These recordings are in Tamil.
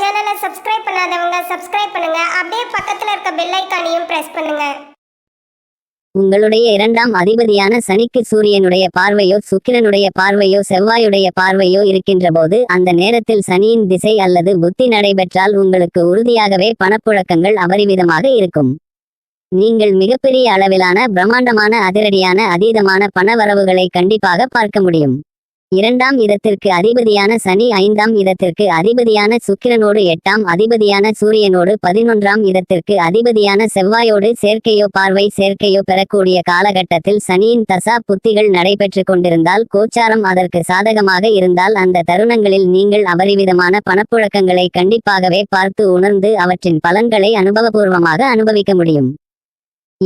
சேனலை சப்ஸ்கிரைப் பண்ணாதவங்க சப்ஸ்கிரைப் பண்ணுங்க. அப்படியே பக்கத்துல இருக்க பெல் ஐக்கானையும் பிரஸ் பண்ணுங்க. உங்களுடைய இரண்டாம் அதிபதியான சனிக்கு சூரியனுடைய பார்வையோ சுக்கிரனுடைய பார்வையோ செவ்வாயுடைய பார்வையோ இருக்கின்ற போது அந்த நேரத்தில் சனியின் திசை அல்லது புத்தி நடைபெற்றால் உங்களுக்கு உறுதியாகவே பணப்புழக்கங்கள் அபரிமிதமாக இருக்கும். நீங்கள் மிகப்பெரிய அளவிலான பிரம்மாண்டமான அதிரடியான அதீதமான பணவரவுகளை கண்டிப்பாக பார்க்க முடியும். இரண்டாம் இடத்திற்கு அதிபதியான சனி ஐந்தாம் இடத்திற்கு அதிபதியான சுக்கிரனோடு எட்டாம் அதிபதியான சூரியனோடு பதினொன்றாம் இடத்திற்கு அதிபதியான செவ்வாயோடு சேர்க்கையோ பார்வை சேர்க்கையோ பெறக்கூடிய காலகட்டத்தில் சனியின் தசா புத்திகள் நடைபெற்று கொண்டிருந்தால் கோச்சாரம் அதற்கு சாதகமாக இருந்தால் அந்த தருணங்களில் நீங்கள் அபரிவிதமான பணப்புழக்கங்களை கண்டிப்பாகவே பார்த்து உணர்ந்து அவற்றின் பலன்களை அனுபவபூர்வமாக அனுபவிக்க முடியும்.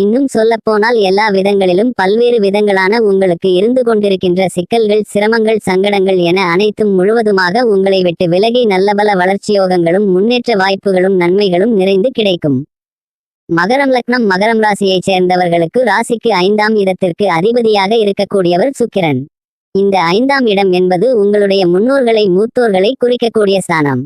இன்னும் சொல்லப்போனால் எல்லா விதங்களிலும் பல்வேறு விதங்களான உங்களுக்கு இருந்து கொண்டிருக்கின்ற சிக்கல்கள் சிரமங்கள் சங்கடங்கள் என அனைத்தும் முழுவதுமாக உங்களை விட்டு விலகி நல்லபல வளர்ச்சியோகங்களும் முன்னேற்ற வாய்ப்புகளும் நன்மைகளும் நிறைந்து கிடைக்கும். மகரம் லக்னம் மகரம் ராசியைச் சேர்ந்தவர்களுக்கு ராசிக்கு ஐந்தாம் இடத்திற்கு அதிபதியாக இருக்கக்கூடியவர் சுக்கிரன். இந்த ஐந்தாம் இடம் என்பது உங்களுடைய முன்னோர்களை மூத்தோர்களை குறிக்கக்கூடிய ஸ்தானம்.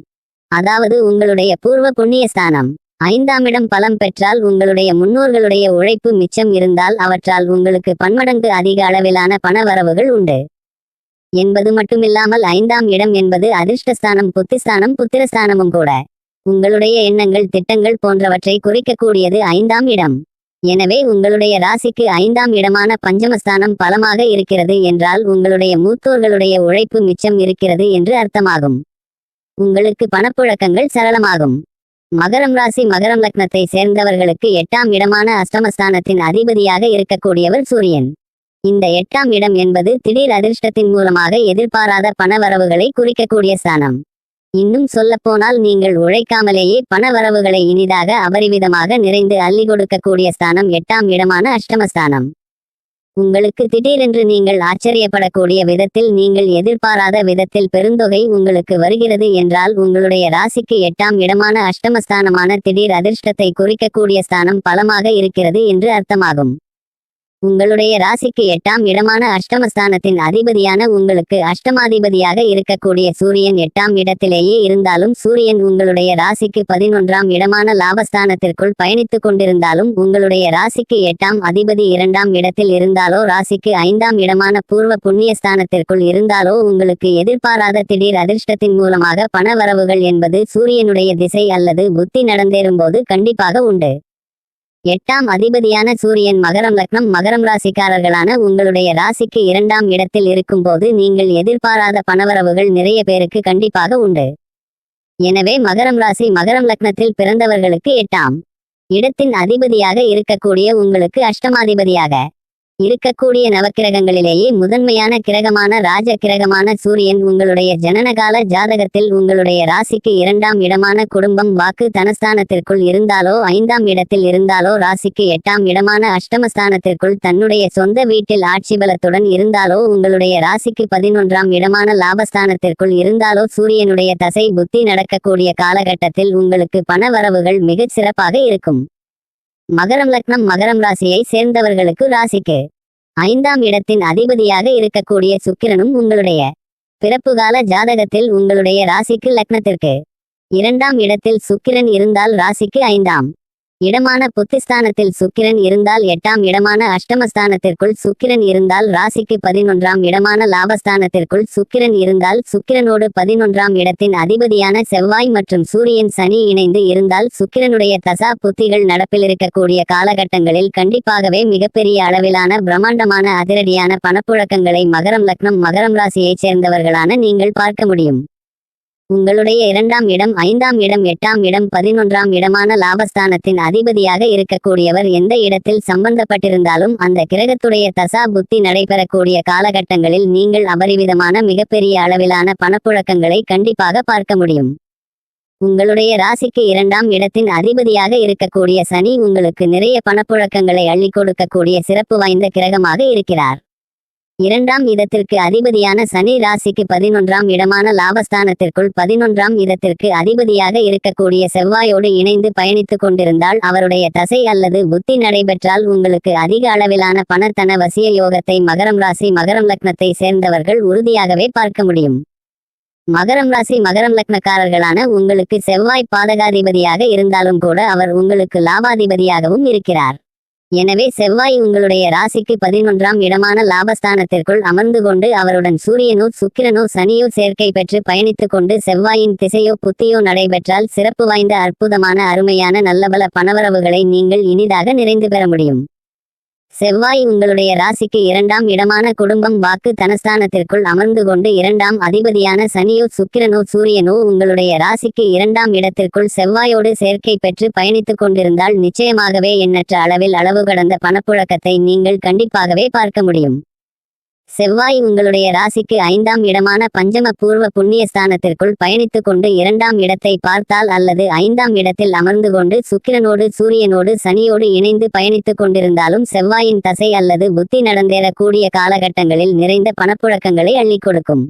அதாவது உங்களுடைய பூர்வ புண்ணிய ஸ்தானம். ஐந்தாம் இடம் பலம் பெற்றால் உங்களுடைய முன்னோர்களுடைய உழைப்பு மிச்சம் இருந்தால் அவற்றால் உங்களுக்கு பன்மடங்கு அதிக அளவிலான பண வரவுகள் உண்டு. என்பது மட்டுமில்லாமல் ஐந்தாம் இடம் என்பது அதிர்ஷ்டஸ்தானம் புத்திஸ்தானம் புத்திரஸ்தானமும் கூட. உங்களுடைய எண்ணங்கள் திட்டங்கள் போன்றவற்றை குறிக்கக்கூடியது ஐந்தாம் இடம். எனவே உங்களுடைய ராசிக்கு ஐந்தாம் இடமான பஞ்சமஸ்தானம் பலமாக இருக்கிறது என்றால் உங்களுடைய மூத்தோர்களுடைய உழைப்பு மிச்சம் இருக்கிறது என்று அர்த்தமாகும். உங்களுக்கு பணப்புழக்கங்கள் சரளமாகும். மகரம் ராசி மகரம் லக்னத்தை சேர்ந்தவர்களுக்கு எட்டாம் இடமான அஷ்டமஸ்தானத்தின் அதிபதியாக இருக்கக்கூடியவர் சூரியன். இந்த எட்டாம் இடம் என்பது திடீர் அதிர்ஷ்டத்தின் மூலமாக எதிர்பாராத பணவரவுகளை குறிக்கக்கூடிய ஸ்தானம். இன்னும் சொல்லப்போனால் நீங்கள் உழைக்காமலேயே பணவரவுகளை இனிதாக அபரிவிதமாக நிறைந்து அள்ளி கொடுக்கக்கூடிய ஸ்தானம் எட்டாம் இடமான அஷ்டமஸ்தானம். உங்களுக்கு திடீரென்று நீங்கள் ஆச்சரியப்படக்கூடிய விதத்தில் நீங்கள் எதிர்பாராத விதத்தில் பெருந்தொகை உங்களுக்கு வருகிறது என்றால் உங்களுடைய ராசிக்கு எட்டாம் இடமான அஷ்டமஸ்தானமான திடீர் அதிர்ஷ்டத்தை குறிக்கக்கூடிய ஸ்தானம் பலமாக இருக்கிறது என்று அர்த்தமாகும். உங்களுடைய ராசிக்கு எட்டாம் இடமான அஷ்டமஸ்தானத்தின் அதிபதியான உங்களுக்கு அஷ்டமாதிபதியாக இருக்கக்கூடிய சூரியன் எட்டாம் இடத்திலேயே இருந்தாலும் சூரியன் உங்களுடைய ராசிக்கு பதினொன்றாம் இடமான லாபஸ்தானத்திற்குள் பயணித்துக் கொண்டிருந்தாலும் உங்களுடைய ராசிக்கு எட்டாம் அதிபதி இரண்டாம் இடத்தில் இருந்தாலோ ராசிக்கு ஐந்தாம் இடமான பூர்வ புண்ணியஸ்தானத்திற்குள் இருந்தாலோ உங்களுக்கு எதிர்பாராத திடீர் அதிர்ஷ்டத்தின் மூலமாக பண வரவுகள் என்பது சூரியனுடைய திசை அல்லது புத்தி நடந்தேறும்போது கண்டிப்பாக உண்டு. எட்டாம் அதிபதியான சூரியன் மகரம் லக்னம் மகரம் ராசிக்காரர்களான உங்களுடைய ராசிக்கு இரண்டாம் இடத்தில் இருக்கும்போது நீங்கள் எதிர்பாராத பணவரவுகள் நிறைய பேருக்கு கண்டிப்பாக உண்டு. எனவே மகரம் ராசி மகரம் லக்னத்தில் பிறந்தவர்களுக்கு எட்டாம் இடத்தின் அதிபதியாக இருக்கக்கூடிய உங்களுக்கு அஷ்டமாதிபதியாக இருக்கக்கூடிய நவக்கிரகங்களிலேயே முதன்மையான கிரகமான ராஜ கிரகமான சூரியன் உங்களுடைய ஜனனகால ஜாதகத்தில் உங்களுடைய ராசிக்கு இரண்டாம் இடமான குடும்பம் வாக்கு தனஸ்தானத்திற்குள் இருந்தாலோ ஐந்தாம் இடத்தில் இருந்தாலோ ராசிக்கு எட்டாம் இடமான அஷ்டமஸ்தானத்திற்குள் தன்னுடைய சொந்த வீட்டில் ஆட்சி பலத்துடன் இருந்தாலோ உங்களுடைய ராசிக்கு பதினொன்றாம் இடமான லாபஸ்தானத்திற்குள் இருந்தாலோ சூரியனுடைய தசை புத்தி நடக்கக்கூடிய காலகட்டத்தில் உங்களுக்கு பண வரவுகள் மிகச் சிறப்பாக இருக்கும். மகரம் லக்னம் மகரம் ராசியை சேர்ந்தவர்களுக்கு ராசிக்கு. ஐந்தாம் இடத்தின் அதிபதியாக இருக்கக்கூடிய சுக்கிரனும் உங்களுடைய. பிறப்புகால ஜாதகத்தில் உங்களுடைய ராசிக்கு லக்னத்திற்கு. இரண்டாம் இடத்தில் சுக்கிரன் இருந்தால் ராசிக்கு ஐந்தாம். இடமான புத்திஸ்தானத்தில் சுக்கிரன் இருந்தால் எட்டாம் இடமான அஷ்டமஸ்தானத்திற்குள் சுக்கிரன் இருந்தால் ராசிக்கு பதினொன்றாம் இடமான லாபஸ்தானத்திற்குள் சுக்கிரன் இருந்தால் சுக்கிரனோடு பதினொன்றாம் இடத்தின் அதிபதியான செவ்வாய் மற்றும் சூரியன் சனி இணைந்து இருந்தால் சுக்கிரனுடைய தசா புத்திகள் நடப்பில் இருக்கக்கூடிய காலகட்டங்களில் கண்டிப்பாகவே மிகப்பெரிய அளவிலான பிரம்மாண்டமான அதிரடியான பணப்புழக்கங்களை மகரம் லக்னம் மகரம் ராசியைச் சேர்ந்தவர்களான நீங்கள் பார்க்க முடியும். உங்களுடைய இரண்டாம் இடம் ஐந்தாம் இடம் எட்டாம் இடம் பதினொன்றாம் இடமான லாபஸ்தானத்தின் அதிபதியாக இருக்கக்கூடியவர் எந்த இடத்தில் சம்பந்தப்பட்டிருந்தாலும் அந்த கிரகத்துடைய தசா புத்தி நடைபெறக்கூடிய காலகட்டங்களில் நீங்கள் அபரிவிதமான மிகப்பெரிய அளவிலான பணப்புழக்கங்களை கண்டிப்பாக பார்க்க முடியும். உங்களுடைய ராசிக்கு இரண்டாம் இடத்தின் அதிபதியாக இருக்கக்கூடிய சனி உங்களுக்கு நிறைய பணப்புழக்கங்களை அள்ளிக் கொடுக்கக்கூடிய சிறப்பு வாய்ந்த கிரகமாக இருக்கிறார். இரண்டாம் இடத்திற்கு அதிபதியான சனி ராசிக்கு பதினொன்றாம் இடமான லாபஸ்தானத்திற்குள் பதினொன்றாம் இடத்திற்கு அதிபதியாக இருக்கக்கூடிய செவ்வாயோடு இணைந்து பயணித்துக் கொண்டிருந்தால் அவருடைய தசை அல்லது புத்தி நடைபெற்றால் உங்களுக்கு அதிக அளவிலான பணத்தன வசிய யோகத்தை மகரம் ராசி மகரம் லக்னத்தை சேர்ந்தவர்கள் உறுதியாகவே பார்க்க முடியும். மகரம் ராசி மகரம் லக்னக்காரர்களான உங்களுக்கு செவ்வாய் பாதகாதிபதியாக இருந்தாலும் கூட அவர் உங்களுக்கு லாபாதிபதியாகவும் இருக்கிறார். எனவே செவ்வாய் உங்களுடைய ராசிக்கு பதினொன்றாம் இடமான லாபஸ்தானத்திற்குள் அமர்ந்து கொண்டு அவருடன் சூரியனோ சுக்கிரனோ சனியோ சேர்க்கை பெற்று பயணித்துக் கொண்டு செவ்வாயின் திசையோ புத்தியோ நடைபெற்றால் சிறப்பு வாய்ந்த அற்புதமான அருமையான நல்லபல பணவரவுகளை நீங்கள் இனிதாக நிறைந்து பெற முடியும். செவ்வாய் உங்களுடைய ராசிக்கு இரண்டாம் இடமான குடும்பம் வாக்கு தனஸ்தானத்திற்குள் அமர்ந்து கொண்டு இரண்டாம் அதிபதியான சனியோ சுக்கிரனோ சூரியனோ உங்களுடைய ராசிக்கு இரண்டாம் இடத்திற்குள் செவ்வாயோடு சேர்க்கை பெற்று பயணித்துக் கொண்டிருந்தால் நிச்சயமாகவே எண்ணற்ற அளவில் அளவு கடந்த பணப்புழக்கத்தை நீங்கள் கண்டிப்பாகவே பார்க்க முடியும். செவ்வாய் உங்களுடைய ராசிக்கு ஐந்தாம் இடமான பஞ்சம பூர்வ புண்ணிய ஸ்தானத்திற்குள் பயணித்துக் கொண்டு இரண்டாம் இடத்தை பார்த்தால் அல்லது ஐந்தாம் இடத்தில் அமர்ந்து கொண்டு சுக்கிரனோடு சூரியனோடு சனியோடு இணைந்து பயணித்துக் கொண்டிருந்தாலும் செவ்வாயின் தசை அல்லது புத்தி நடந்தேறக்கூடிய காலகட்டங்களில் நிறைந்த பணப்புழக்கங்களை அள்ளிக் கொடுக்கும்.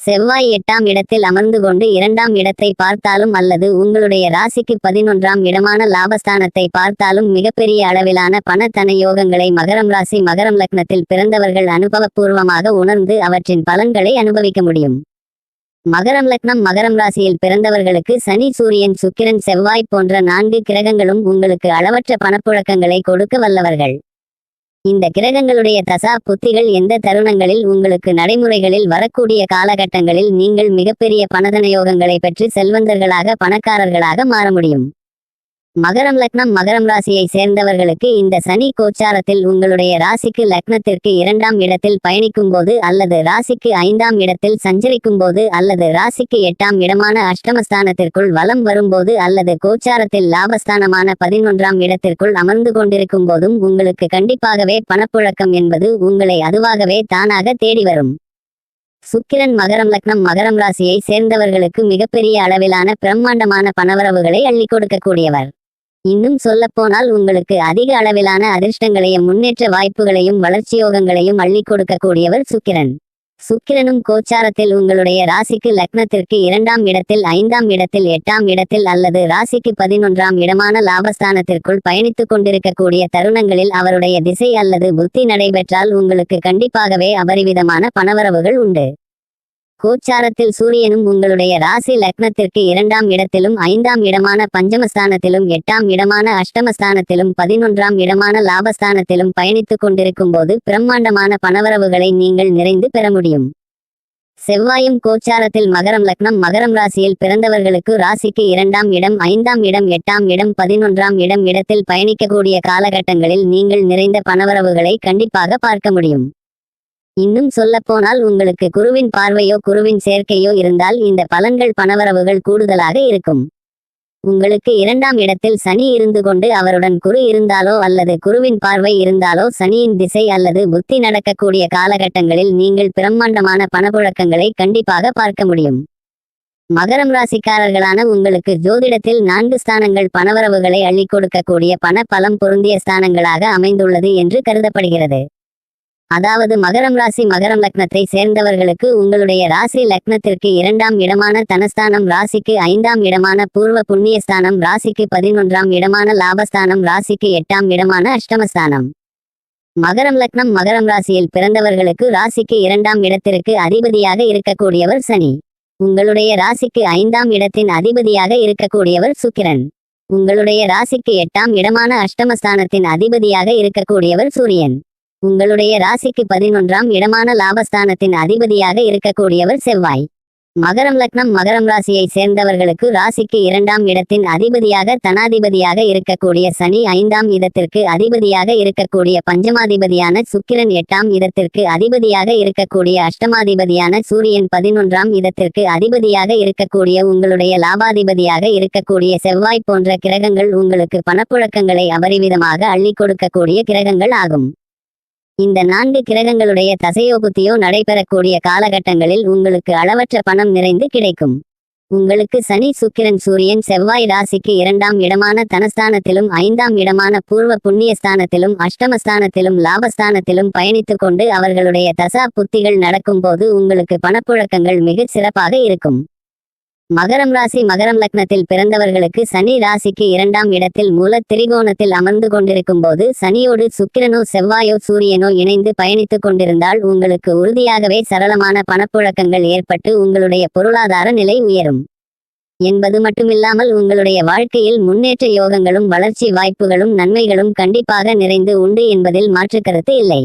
செவ்வாய் எட்டாம் இடத்தில் அமர்ந்து கொண்டு இரண்டாம் இடத்தை பார்த்தாலும் அல்லது உங்களுடைய ராசிக்கு பதினொன்றாம் இடமான லாபஸ்தானத்தை பார்த்தாலும் மிகப்பெரிய அளவிலான பணத்தன யோகங்களை மகரம் ராசி மகரம் லக்னத்தில் பிறந்தவர்கள் அனுபவபூர்வமாக உணர்ந்து அவற்றின் பலன்களை அனுபவிக்க முடியும். மகரம் லக்னம் மகரம் ராசியில் பிறந்தவர்களுக்கு சனி சூரியன் சுக்கிரன் செவ்வாய் போன்ற நான்கு கிரகங்களும் உங்களுக்கு அளவற்ற பணப்புழக்கங்களை கொடுக்க வல்லவர்கள். இந்த கிரகங்களுடைய தசா புத்திகள் எந்த தருணங்களில் உங்களுக்கு நடைமுறைகளில் வரக்கூடிய காலகட்டங்களில் நீங்கள் மிகப்பெரிய பணதனயோகங்களை பெற்று செல்வந்தர்களாக பணக்காரர்களாக மாற முடியும்? மகரம் லக்னம் மகரம் ராசியை சேர்ந்தவர்களுக்கு இந்த சனி கோச்சாரத்தில் உங்களுடைய ராசிக்கு லக்னத்திற்கு இரண்டாம் இடத்தில் பயணிக்கும் போது அல்லது ராசிக்கு ஐந்தாம் இடத்தில் சஞ்சரிக்கும் போது அல்லது ராசிக்கு எட்டாம் இடமான அஷ்டமஸ்தானத்திற்குள் வலம் வரும்போது அல்லது கோச்சாரத்தில் லாபஸ்தானமான பதினொன்றாம் இடத்திற்குள் அமர்ந்து கொண்டிருக்கும் போதும் உங்களுக்கு கண்டிப்பாகவே பணப்புழக்கம் என்பது உங்களை அதுவாகவே தானாக தேடி வரும். சுக்கிரன் மகரம் லக்னம் மகரம் ராசியை சேர்ந்தவர்களுக்கு மிகப்பெரிய அளவிலான பிரம்மாண்டமான பணவரவுகளை அள்ளி கொடுக்கக்கூடியவர். இன்னும் சொல்லப்போனால் உங்களுக்கு அதிக அளவிலான அதிர்ஷ்டங்களையும் முன்னேற்ற வாய்ப்புகளையும் வளர்ச்சி யோகங்களையும் அள்ளி கொடுக்கக்கூடியவர் சுக்கிரன். சுக்கிரனும் கோச்சாரத்தில் உங்களுடைய ராசிக்கு லக்னத்திற்கு இரண்டாம் இடத்தில் ஐந்தாம் இடத்தில் எட்டாம் இடத்தில் அல்லது ராசிக்கு பதினொன்றாம் இடமான லாபஸ்தானத்திற்குள் பயணித்துக் கொண்டிருக்கக்கூடிய தருணங்களில் அவருடைய திசை அல்லது புத்தி நடைபெற்றால் உங்களுக்கு கண்டிப்பாகவே அபரிவிதமான பணவரவுகள் உண்டு. கோச்சாரத்தில் சூரியனும் உங்களுடைய ராசி லக்னத்திற்கு இரண்டாம் இடத்திலும் ஐந்தாம் இடமான பஞ்சமஸ்தானத்திலும் எட்டாம் இடமான அஷ்டமஸ்தானத்திலும் பதினொன்றாம் இடமான லாபஸ்தானத்திலும் பயணித்துக் கொண்டிருக்கும் போது பிரம்மாண்டமான பணவரவுகளை நீங்கள் நிறைந்து பெற முடியும். செவ்வாயும் கோச்சாரத்தில் மகரம் லக்னம் மகரம் ராசியில் பிறந்தவர்களுக்கு ராசிக்கு இரண்டாம் இடம் ஐந்தாம் இடம் எட்டாம் இடம் பதினொன்றாம் இடம் இடத்தில் பயணிக்கக்கூடிய காலகட்டங்களில் நீங்கள் நிறைந்த பணவரவுகளை கண்டிப்பாக பார்க்க முடியும். இன்னும் சொல்லப்போனால் உங்களுக்கு குருவின் பார்வையோ குருவின் சேர்க்கையோ இருந்தால் இந்த பலன்கள் பணவரவுகள் கூடுதலாக இருக்கும். உங்களுக்கு இரண்டாம் இடத்தில் சனி இருந்து கொண்டு அவருடன் குரு இருந்தாலோ அல்லது குருவின் பார்வை இருந்தாலோ சனியின் திசை அல்லது புத்தி நடக்கக்கூடிய காலகட்டங்களில் நீங்கள் பிரம்மாண்டமான பணப்புழக்கங்களை கண்டிப்பாக பார்க்க முடியும். மகரம் ராசிக்காரர்களான உங்களுக்கு ஜோதிடத்தில் நான்கு ஸ்தானங்கள் பணவரவுகளை அள்ளி கொடுக்கக்கூடிய பண பலம் பொருந்திய ஸ்தானங்களாக அமைந்துள்ளது என்று கருதப்படுகிறது. அதாவது மகரம் ராசி மகரம் லக்னத்தை சேர்ந்தவர்களுக்கு உங்களுடைய ராசி லக்னத்திற்கு இரண்டாம் இடமான தனஸ்தானம் ராசிக்கு ஐந்தாம் இடமான பூர்வ புண்ணிய ஸ்தானம் ராசிக்கு பதினொன்றாம் இடமான லாபஸ்தானம் ராசிக்கு எட்டாம் இடமான அஷ்டமஸ்தானம். மகரம் லக்னம் மகரம் ராசியில் பிறந்தவர்களுக்கு ராசிக்கு இரண்டாம் இடத்திற்கு அதிபதியாக இருக்கக்கூடியவர் சனி. உங்களுடைய ராசிக்கு ஐந்தாம் இடத்தின் அதிபதியாக இருக்கக்கூடியவர் சுக்கிரன். உங்களுடைய ராசிக்கு எட்டாம் இடமான அஷ்டமஸ்தானத்தின் அதிபதியாக இருக்கக்கூடியவர் சூரியன். உங்களுடைய ராசிக்கு பதினொன்றாம் இடமான லாபஸ்தானத்தின் அதிபதியாக இருக்கக்கூடியவர் செவ்வாய். மகரம் லக்னம் மகரம் ராசியை சேர்ந்தவர்களுக்கு ராசிக்கு இரண்டாம் இடத்தின் அதிபதியாக தனாதிபதியாக இருக்கக்கூடிய சனி ஐந்தாம் இடத்திற்கு அதிபதியாக இருக்கக்கூடிய பஞ்சமாதிபதியான சுக்கிரன் எட்டாம் இடத்திற்கு அதிபதியாக இருக்கக்கூடிய அஷ்டமாதிபதியான சூரியன் பதினொன்றாம் இடத்திற்கு அதிபதியாக இருக்கக்கூடிய உங்களுடைய லாபாதிபதியாக இருக்கக்கூடிய செவ்வாய் போன்ற கிரகங்கள் உங்களுக்கு பணப்புழக்கங்களை அபரிவிதமாக அள்ளி கொடுக்கக்கூடிய கிரகங்கள் ஆகும். இந்த நான்கு கிரகங்களுடைய தசையோபுத்தியோ நடைபெறக்கூடிய காலகட்டங்களில் உங்களுக்கு அளவற்ற பணம் நிறைந்து கிடைக்கும். உங்களுக்கு சனி சுக்கிரன் சூரியன் செவ்வாய் ராசிக்கு இரண்டாம் இடமான தனஸ்தானத்திலும் ஐந்தாம் இடமான பூர்வ புண்ணியஸ்தானத்திலும் அஷ்டமஸ்தானத்திலும் லாபஸ்தானத்திலும் பயணித்துக் கொண்டு அவர்களுடைய தசா புத்திகள் நடக்கும்போது உங்களுக்கு பணப்புழக்கங்கள் மிகச் சிறப்பாக இருக்கும். மகரம் ராசி மகரம் லக்னத்தில் பிறந்தவர்களுக்கு சனி ராசிக்கு இரண்டாம் இடத்தில் மூல திரிகோணத்தில் அமர்ந்து கொண்டிருக்கும் போது சனியோடு சுக்கிரனோ செவ்வாயோ சூரியனோ இணைந்து பயணித்துக் கொண்டிருந்தால் உங்களுக்கு உறுதியாகவே சரளமான பணப்புழக்கங்கள் ஏற்பட்டு உங்களுடைய பொருளாதார நிலை உயரும். என்பது மட்டுமில்லாமல் உங்களுடைய வாழ்க்கையில் முன்னேற்ற யோகங்களும் வளர்ச்சி வாய்ப்புகளும் நன்மைகளும் கண்டிப்பாக நிறைந்து உண்டு என்பதில் மாற்றுக்கருத்து இல்லை.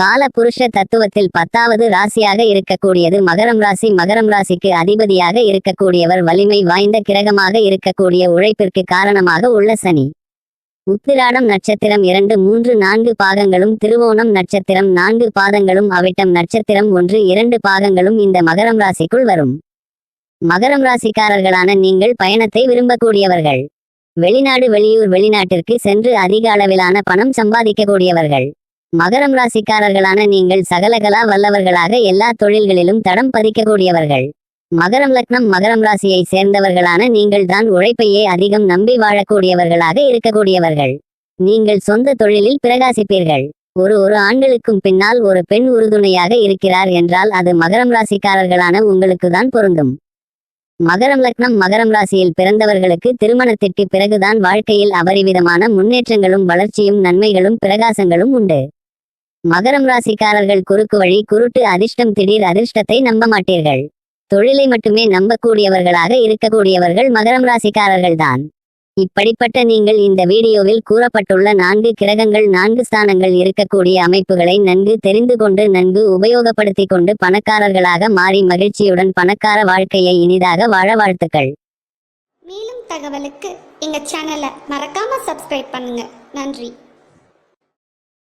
கால புருஷ தத்துவத்தில் பத்தாவது ராசியாக இருக்கக்கூடியது மகரம் ராசி. மகரம் ராசிக்கு அதிபதியாக இருக்கக்கூடியவர் வலிமை வாய்ந்த கிரகமாக இருக்கக்கூடிய உழைப்பிற்கு காரணமாக உள்ள சனி. உத்திராடம் நட்சத்திரம் இரண்டு மூன்று நான்கு பாகங்களும் திருவோணம் நட்சத்திரம் நான்கு பாதங்களும் அவிட்டம் நட்சத்திரம் ஒன்று இரண்டு பாகங்களும் இந்த மகரம் ராசிக்குள் வரும். மகரம் ராசிக்காரர்களான நீங்கள் பயணத்தை விரும்பக்கூடியவர்கள். வெளிநாடு வெளியூர் வெளிநாட்டிற்கு சென்று அதிக அளவிலான பணம் சம்பாதிக்கக்கூடியவர்கள். மகரம் ராசிக்காரர்களான நீங்கள் சகலகலா வல்லவர்களாக எல்லா தொழில்களிலும் தடம் பதிக்கக்கூடியவர்கள். மகரம் லக்னம் மகரம் ராசியை சேர்ந்தவர்களான நீங்கள் தான் உழைப்பையே அதிகம் நம்பி வாழக்கூடியவர்களாக இருக்கக்கூடியவர்கள். நீங்கள் சொந்த தொழிலில் பிரகாசிப்பீர்கள். ஒரு ஒரு ஆண்களுக்கும் பின்னால் ஒரு பெண் உறுதுணையாக இருக்கிறார் என்றால் அது மகரம் ராசிக்காரர்களான உங்களுக்கு தான் பொருந்தும். மகரம் லக்னம் மகரம் ராசியில் பிறந்தவர்களுக்கு திருமணத்திற்கு பிறகுதான் வாழ்க்கையில் அபரிவிதமான முன்னேற்றங்களும் வளர்ச்சியும் நன்மைகளும் பிரகாசங்களும் உண்டு. மகரம் ராசிக்காரர்கள் குறுக்கு வழி குருட்டு அதிர்ஷ்டம் திடீர் அதிர்ஷ்டத்தை நம்ப மாட்டீர்கள். தொழிலை மட்டுமே நம்பக்கூடியவர்களாக இருக்கக்கூடியவர்கள் மகரம் ராசிக்காரர்கள்தான் இப்படிப்பட்ட நீங்கள் இந்த வீடியோவில் கூறப்பட்டுள்ள நான்கு கிரகங்கள் நான்கு ஸ்தானங்கள் இருக்கக்கூடிய அமைப்புகளை நன்கு தெரிந்து கொண்டு நன்கு உபயோகப்படுத்திக் கொண்டு பணக்காரர்களாக மாறி மகிழ்ச்சியுடன் பணக்கார வாழ்க்கையை இனிதாக வாழ வாழ்த்துக்கள். மேலும் தகவலுக்கு எங்க சேனலை மறக்காம சப்ஸ்கிரைப் பண்ணுங்க. நன்றி.